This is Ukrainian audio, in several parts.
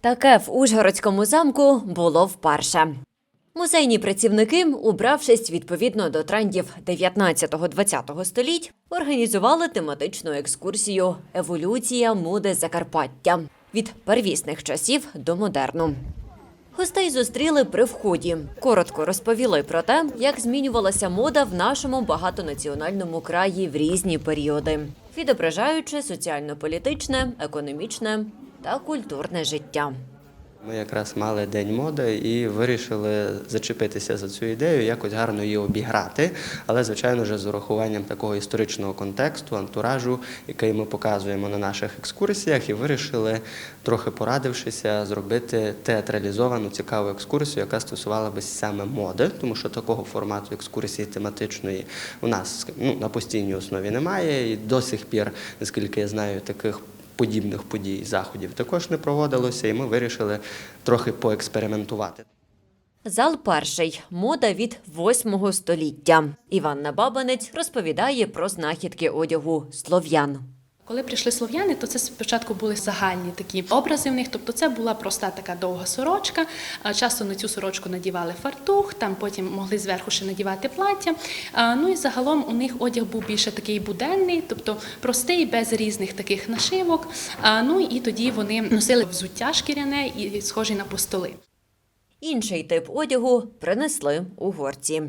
Таке в Ужгородському замку було вперше. Музейні працівники, убравшись відповідно до трендів 19-20 століть, організували тематичну екскурсію Еволюція моди Закарпаття від первісних часів до модерну. Гостей зустріли при вході. Коротко розповіли про те, як змінювалася мода в нашому багатонаціональному краї в різні періоди, відображаючи соціально-політичне, економічне та культурне життя. Ми якраз мали день моди і вирішили зачепитися за цю ідею, якось гарно її обіграти, але звичайно ж з урахуванням такого історичного контексту, антуражу, який ми показуємо на наших екскурсіях, і вирішили, трохи порадившися, зробити театралізовану цікаву екскурсію, яка стосувала би саме моди, тому що такого формату екскурсії тематичної у нас ну, на постійній основі немає. І до сих пір, наскільки я знаю, таких подібних подій, заходів також не проводилося, і ми вирішили трохи поекспериментувати. Зал перший мода від 8 століття. Іванна Бабанець розповідає про знахідки одягу слов'ян. Коли прийшли слов'яни, то це спочатку були загальні такі образи в них. Тобто це була проста така довга сорочка. Часто на цю сорочку надівали фартух, там потім могли зверху ще надівати плаття. Ну і загалом у них одяг був більше такий буденний, тобто простий, без різних таких нашивок. Ну і тоді вони носили взуття шкіряне і схожі на постоли. Інший тип одягу принесли угорці.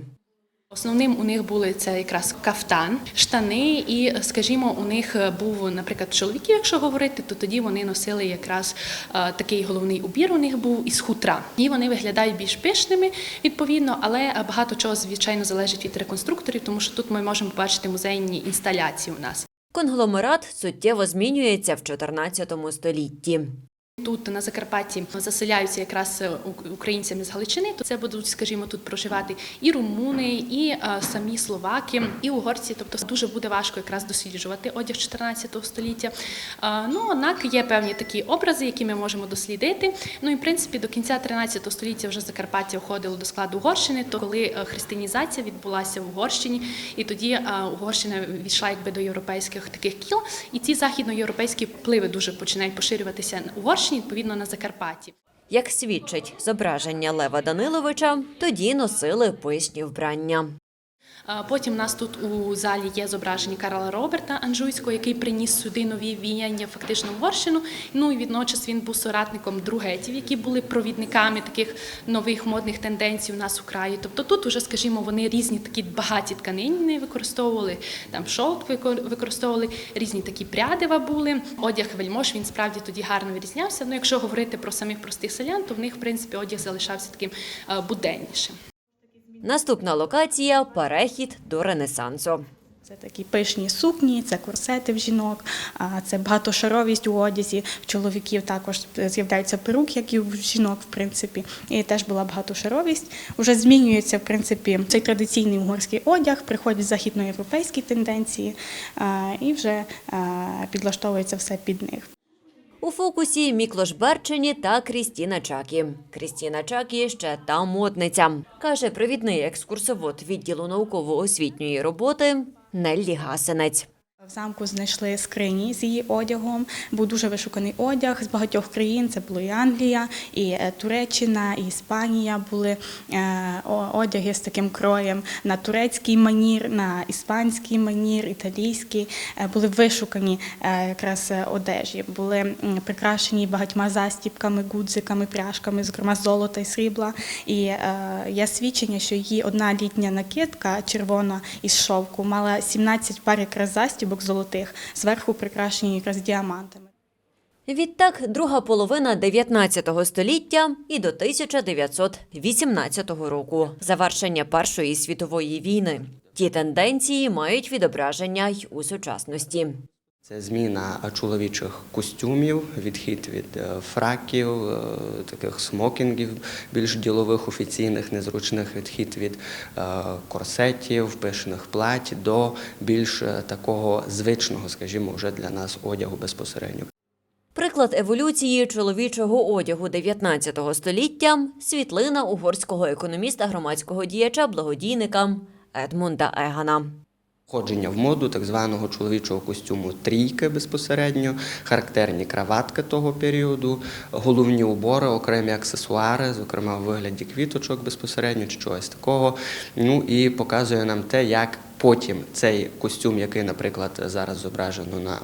Основним у них були це якраз кафтан, штани, і, скажімо, у них був, наприклад, чоловіків, якщо говорити, то тоді вони носили якраз е, такий головний убір. У них був із хутра. І вони виглядають більш пишними, відповідно, але багато чого звичайно залежить від реконструкторів, тому що тут ми можемо побачити музейні інсталяції у нас. Конгломерат суттєво змінюється в 14 столітті. Тут на Закарпатті заселяються якраз е, українцями з Галичини. То це будуть, скажімо, тут проживати і румуни, і е, самі словаки, і угорці. Тобто дуже буде важко якраз досліджувати одяг 14 століття. Е, Ну однак є певні такі образи, які ми можемо дослідити. Ну і в принципі до кінця 13 століття вже Закарпаття входило до складу Угорщини. То коли християнізація відбулася в Угорщині, і тоді Угорщина війшла якби до європейських таких кіл, і ці західноєвропейські впливи дуже починають поширюватися на Угорщині, відповідно на Закарпатті. Як свідчить зображення Лева Даниловича, тоді носили поясні вбрання. Потім у нас тут у залі є зображення Карла Роберта Анжуйського, який приніс сюди нові віяння фактично Угорщину. Ну і відночас він був соратником другетів, які були провідниками таких нових модних тенденцій у нас у краї. Тобто тут уже, скажімо, вони різні такі багаті тканини використовували, там шовк використовували, різні такі прядива були. Одяг вельмож він справді тоді гарно відрізнявся. Ну, якщо говорити про самих простих селян, то в них, в принципі, одяг залишався таким е, буденнішим. Наступна локація перехід до Ренесансу. Це такі пишні сукні, це корсети в жінок, це багатошаровість у одязі. В чоловіків також з'являються перуки, як і в жінок, в принципі. І теж була багатошаровість. Уже змінюється, в принципі, цей традиційний угорський одяг, приходять західноєвропейські тенденції, і вже підлаштовується все під них. У фокусі Міклош Берчені та Крістіна Чакі. Крістіна Чакі ще та модниця, каже провідний екскурсовод відділу науково-освітньої роботи Неллі Гасенець. В замку знайшли скрині з її одягом. Був дуже вишуканий одяг з багатьох країн. Це було і Англія, і е, Туреччина, і Іспанія були е, одяги з таким кроєм на турецький манір, на іспанський манір, італійський. Е, Були вишукані якраз одежі, були прикрашені багатьма застіпками, гудзиками, пряжками, зокрема золота і срібла. І є свідчення, що її одна літня накидка червона із шовку мала 17 пар якраз застібок золотих, зверху прикрашені якраз діамантами. Відтак, друга половина 19 століття і до 1918 року завершення Першої світової війни. Ті тенденції мають відображення й у сучасності. Це зміна чоловічих костюмів, відхід від е, фраків, е, таких смокінгів більш ділових, офіційних, незручних, відхід від е, корсетів, пишних плать до більш такого звичного, скажімо, вже для нас одягу безпосередньо. Приклад еволюції чоловічого одягу 19 століття світлина угорського економіста, громадського діяча, благодійника Едмунда Егана. Входження в моду так званого чоловічого костюму трійки безпосередньо, характерні краватки того періоду, головні убори, окремі аксесуари, зокрема в вигляді квіточок безпосередньо чи чогось такого. Ну і показує нам те, як потім цей костюм, який, наприклад, зараз зображено на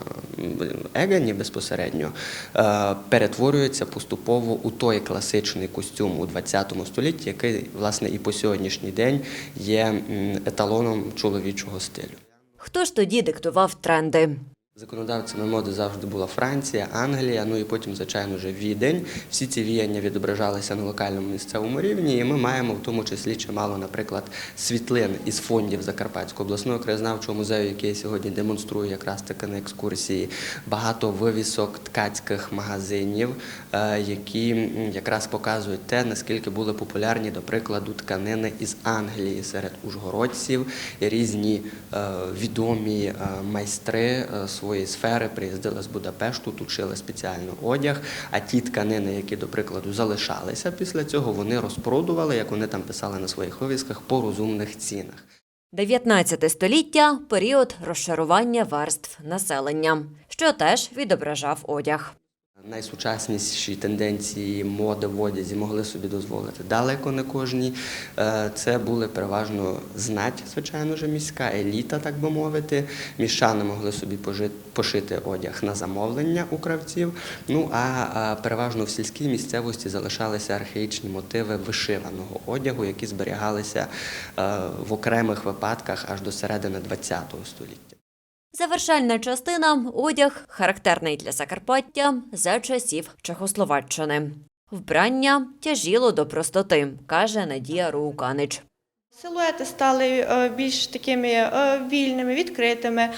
Егені безпосередньо, е, перетворюється поступово у той класичний костюм у ХХ столітті, який, власне, і по сьогоднішній день є еталоном чоловічого стилю. Хто ж тоді диктував тренди? Законодавцями моди завжди була Франція, Англія, ну і потім, звичайно, вже Відень. Всі ці віяння відображалися на локальному місцевому рівні, і ми маємо в тому числі чимало, наприклад, світлин із фондів Закарпатського обласного краєзнавчого музею, який сьогодні демонструю якраз таки на екскурсії. Багато вивісок ткацьких магазинів, е, які якраз показують те, наскільки були популярні, до прикладу, тканини із Англії серед ужгородців різні е, відомі е, майстри своєї сфери приїздили з Будапешту, тут шили спеціально одяг. А ті тканини, які, до прикладу, залишалися після цього, вони розпродували, як вони там писали на своїх вивісках, по розумних цінах. 19 століття період розшарування верств населення, що теж відображав одяг. Найсучасніші тенденції моди в одязі могли собі дозволити далеко не кожні. Е, Це були переважно знать, звичайно ж, міська еліта, так би мовити. Міщани могли собі пошити одяг на замовлення у кравців. Ну а а переважно в сільській місцевості залишалися архаїчні мотиви вишиваного одягу, які зберігалися е, в окремих випадках аж до середини ХХ століття. Завершальна частина одяг, характерний для Закарпаття за часів Чехословаччини. Вбрання тяжіло до простоти, каже Надія Роуканич. Силуети стали е, більш такими е, вільними, відкритими.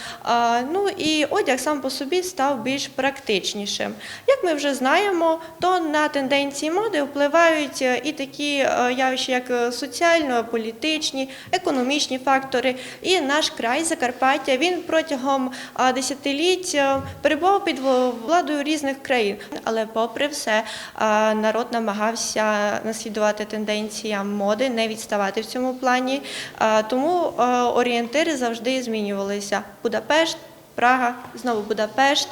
Ну і одяг сам по собі став більш практичнішим. Як ми вже знаємо, то на тенденції моди впливають е, і такі явища, як соціально-політичні, економічні фактори. І наш край Закарпаття він протягом десятиліть перебував під владою різних країн. Але, попри все, народ намагався наслідувати тенденціям моди, не відставати в цьому плані. А, Тому е, орієнтири завжди змінювалися. Будапешт. Прага, знову Будапешт,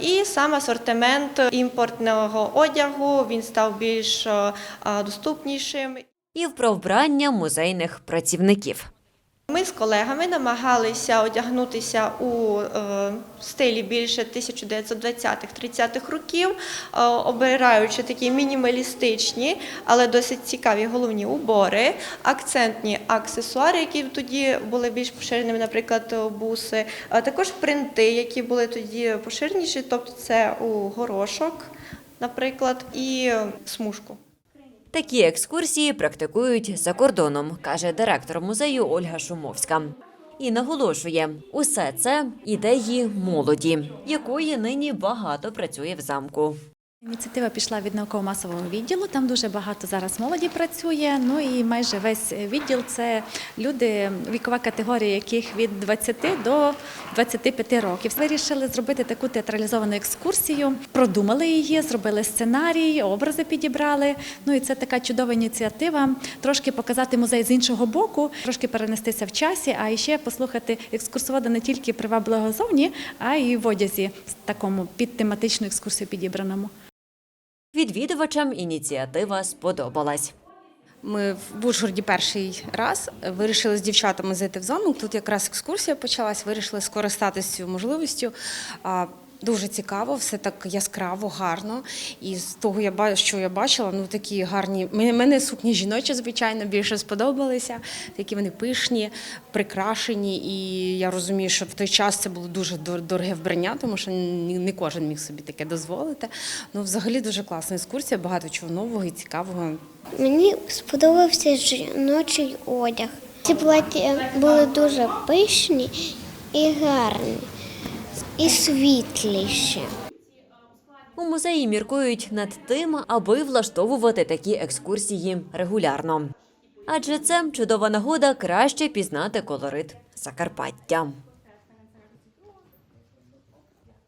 і сам асортимент імпортного одягу він став більш е, доступнішим. І про вбрання музейних працівників. Ми з колегами намагалися одягнутися у е, стилі більше 1920-30-х років, е, обираючи такі мінімалістичні, але досить цікаві головні убори, акцентні аксесуари, які тоді були більш поширеними, наприклад, буси, а також принти, які були тоді поширеніші, тобто це у горошок, наприклад, і смужку. Такі екскурсії практикують за кордоном, каже директор музею Ольга Шумовська. І наголошує, усе це ідеї молоді, якої нині багато працює в замку. Ініціатива пішла від науково-масового відділу. Там дуже багато зараз молоді працює. Ну і майже весь відділ це люди, вікова категорія, яких від 20 до 25 років. Вирішили зробити таку театралізовану екскурсію. Продумали її, зробили сценарій, образи підібрали. Ну і це така чудова ініціатива. Трошки показати музей з іншого боку, трошки перенестися в часі, а ще послухати екскурсовода не тільки привабливого зовні, а й в одязі такому під тематичну екскурсію підібраному. Відвідувачам ініціатива сподобалась. Ми в Ужгороді перший раз вирішили з дівчатами зайти в замок. Тут якраз екскурсія почалась, вирішили скористатися цією можливістю. Дуже цікаво, все так яскраво, гарно. І з того, я що я бачила, ну такі гарні. Мене, сукні жіночі, звичайно, більше сподобалися. Такі вони пишні, прикрашені. І я розумію, що в той час це було дуже дороге вбрання, тому що не кожен міг собі таке дозволити. Ну, взагалі дуже класна екскурсія, багато чого нового і цікавого. Мені сподобався жіночий одяг. Ці плаття були дуже пишні і гарні, і світліше. У музеї міркують над тим, аби влаштовувати такі екскурсії регулярно. Адже це чудова нагода краще пізнати колорит Закарпаття.